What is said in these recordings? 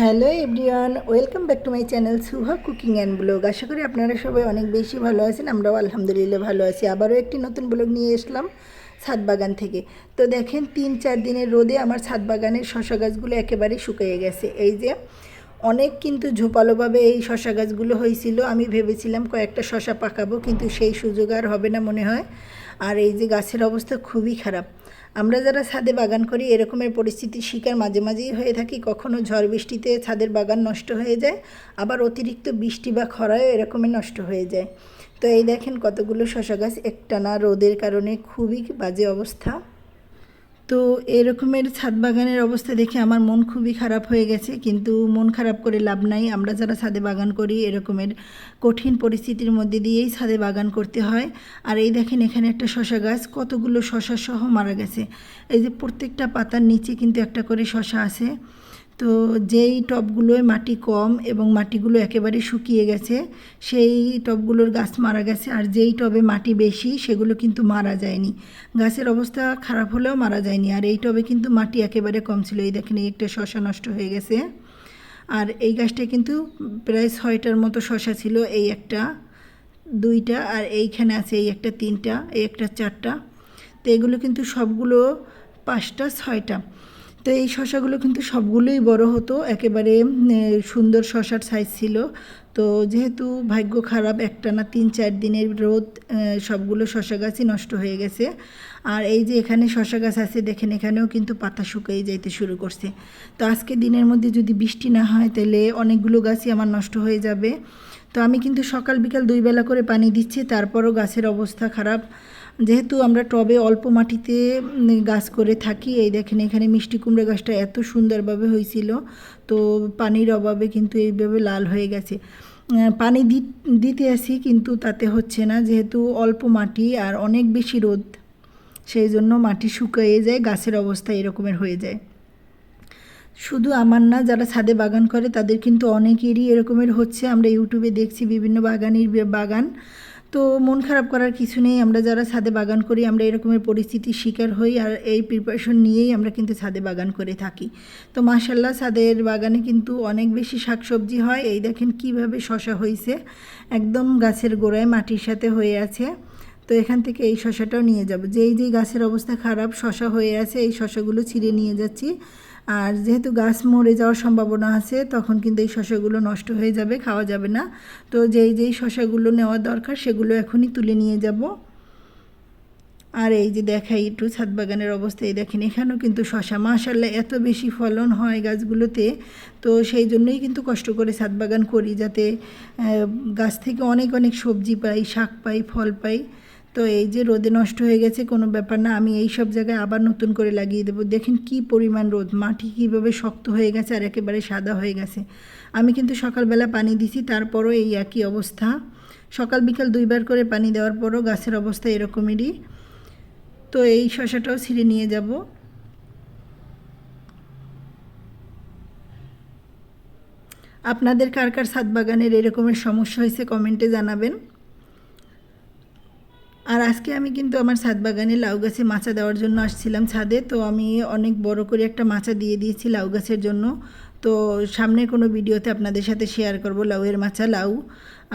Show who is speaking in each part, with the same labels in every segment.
Speaker 1: Hello everyone, welcome back to my channel Subha cooking and blog. আশা করি আপনারা সবাই অনেক বেশি ভালো আছেন, আমরাও আলহামদুলিল্লাহ ভালো আছি। আবারও একটি নতুন ব্লগ নিয়ে এসলাম ছাদ বাগান থেকে। তো দেখেন, তিন চার দিনের রোদে আমার ছাদ বাগানের শশা গাছগুলো একেবারে শুকিয়ে গেছে। এই যে, অনেক কিন্তু ঝোপালোভাবে এই শশা গাছগুলো হয়েছিল। আমি ভেবেছিলাম কয়েকটা শশা পাকাবো, কিন্তু সেই সুযোগ আর হবে না মনে হয়। আর এই যে গাছের অবস্থা খুবই খারাপ। আমরা যারা ছাদে বাগান করি, এরকমের পরিস্থিতির শিকার মাঝে মাঝেই হয়ে থাকি। কখনো ঝড় বৃষ্টিতে ছাদের বাগান নষ্ট হয়ে যায়, আবার অতিরিক্ত বৃষ্টি বা খরায়ও এরকমই নষ্ট হয়ে যায়। তো এই দেখেন কতগুলো শশা গাছ, একটানা রোদের কারণে খুবই বাজে অবস্থা। তো এরকমের ছাদ বাগানের অবস্থা দেখে আমার মন খুবই খারাপ হয়ে গেছে, কিন্তু মন খারাপ করে লাভ নাই। আমরা যারা ছাদে বাগান করি, এরকমের কঠিন পরিস্থিতির মধ্যে দিয়েই ছাদে বাগান করতে হয়। আর এই দেখেন, এখানে একটা শশা গাছ, কতগুলো শশা সহ মারা গেছে। এই যে প্রত্যেকটা পাতার নিচে কিন্তু একটা করে শশা আছে। তো যেই টবগুলোয় মাটি কম এবং মাটিগুলো একেবারে শুকিয়ে গেছে, সেই টবগুলোর গাছ মারা গেছে। আর যেই টবে মাটি বেশি, সেগুলো কিন্তু মারা যায়নি। গাছের অবস্থা খারাপ হলেও মারা যায়নি। আর এই টবে কিন্তু মাটি একেবারে কম ছিল। এই দেখেন, এই একটা শশা নষ্ট হয়ে গেছে। আর এই গাছটা কিন্তু প্রায় ছয়টার মতো শশা ছিল, এই একটা, দুইটা, আর এইখানে আছে এই একটা তিনটা, এই একটা চারটা। তো এগুলো কিন্তু সবগুলো পাঁচটা, ছয়টা। তো এই শশাগুলো কিন্তু সবগুলোই বড় হতো, একেবারে সুন্দর শশার সাইজ ছিল। তো যেহেতু ভাগ্য খারাপ, একটা না তিন চার দিনের রোদ সবগুলো শশা গাছই নষ্ট হয়ে গেছে। আর এই যে এখানে শশা গাছ আছে, দেখেন এখানেও কিন্তু পাতা শুকিয়ে যাইতে শুরু করছে। তো আজকে দিনের মধ্যে যদি বৃষ্টি না হয়, তাহলে অনেকগুলো গাছই আমার নষ্ট হয়ে যাবে। তো আমি কিন্তু সকাল বিকাল দুই বেলা করে পানি দিচ্ছি, তারপরও গাছের অবস্থা খারাপ। যেহেতু আমরা টবে অল্প মাটিতে গাছ করে থাকি, এই দেখেন এখানে মিষ্টি কুমড়া গাছটা এত সুন্দরভাবে হয়েছিল, তো পানির অভাবে কিন্তু এইভাবে লাল হয়ে গেছে। পানি দিতে আসি কিন্তু তাতে হচ্ছে না, যেহেতু অল্প মাটি আর অনেক বেশি রোদ, সেই জন্য মাটি শুকিয়ে যায়, গাছের অবস্থা এরকমের হয়ে যায়। শুধু আমার না, যারা ছাদে বাগান করে তাদের কিন্তু অনেকেরই এরকমের হচ্ছে। আমরা ইউটিউবে দেখছি বিভিন্ন বাগানির বাগান তো মন খারাপ করার কিছু নেই। আমরা যারা ছাদে বাগান করি, আমরা এরকমের পরিস্থিতির শিকার হই আর এই প্রিপারেশন নিয়েই আমরা কিন্তু ছাদে বাগান করে থাকি। তো মাসাল্লাহ ছাদের বাগানে কিন্তু অনেক বেশি শাকসবজি হয়। এই দেখেন কীভাবে শশা হয়েছে একদম গাছের গোড়ায় মাটির সাথে হয়ে আছে। তো এখান থেকে এই শশাটাও নিয়ে যাব। যেই যেই গাছের অবস্থা খারাপ, শশা হয়ে আছে, এই শশাগুলো ছিঁড়ে নিয়ে যাচ্ছি। আর যেহেতু গাছ মরে যাওয়ার সম্ভাবনা আছে, তখন কিন্তু এই শশাগুলো নষ্ট হয়ে যাবে, খাওয়া যাবে না। তো যেই যেই শশাগুলো নেওয়ার দরকার, সেগুলো এখনই তুলে নিয়ে যাব। আর এই যে দেখাই একটু ছাদ বাগানের অবস্থা, এই দেখেন, এখানেও কিন্তু শশা মাশাল্লাহ এত বেশি ফলন হয় গাছগুলোতে। তো সেই জন্যই কিন্তু কষ্ট করে ছাদ বাগান করি, যাতে গাছ থেকে অনেক অনেক সবজি পাই, শাক পাই, ফল পাই। তো এই যে রোদে নষ্ট হয়ে গেছে, কোনো ব্যাপার না, আমি এই সব জায়গায় আবার নতুন করে লাগিয়ে দেবো। দেখেন কি পরিমাণ রোদ, মাটি কীভাবে শক্ত হয়ে গেছে আর একেবারে সাদা হয়ে গেছে। আমি কিন্তু সকালবেলা পানি দিছি, তারপরও এই একই অবস্থা। সকাল বিকাল দুইবার করে পানি দেওয়ার পরও গাছের অবস্থা এরকমেরই। তো এই শশাটাও ছিঁড়ে নিয়ে যাব। আপনাদের কার কার ছাদ বাগানের এরকমের সমস্যা হয়েছে কমেন্টে জানাবেন। আর আজকে আমি কিন্তু আমার ছাদ বাগানে লাউ গাছে মাচা দেওয়ার জন্য আসছিলাম ছাদে, তো আমি অনেক বড় করে একটা মাচা দিয়ে দিয়েছি লাউ গাছের জন্য। তো সামনে কোনো ভিডিওতে আপনাদের সাথে শেয়ার করব লাউয়ের মাচা, লাউ।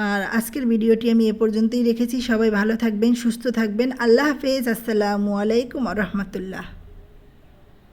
Speaker 1: আর আজকের ভিডিওটি আমি এ পর্যন্তই রেখেছি, সবাই ভালো থাকবেন, সুস্থ থাকবেন। আল্লাহ হাফেজ, আসসালামু আলাইকুম রহমতুল্লাহ।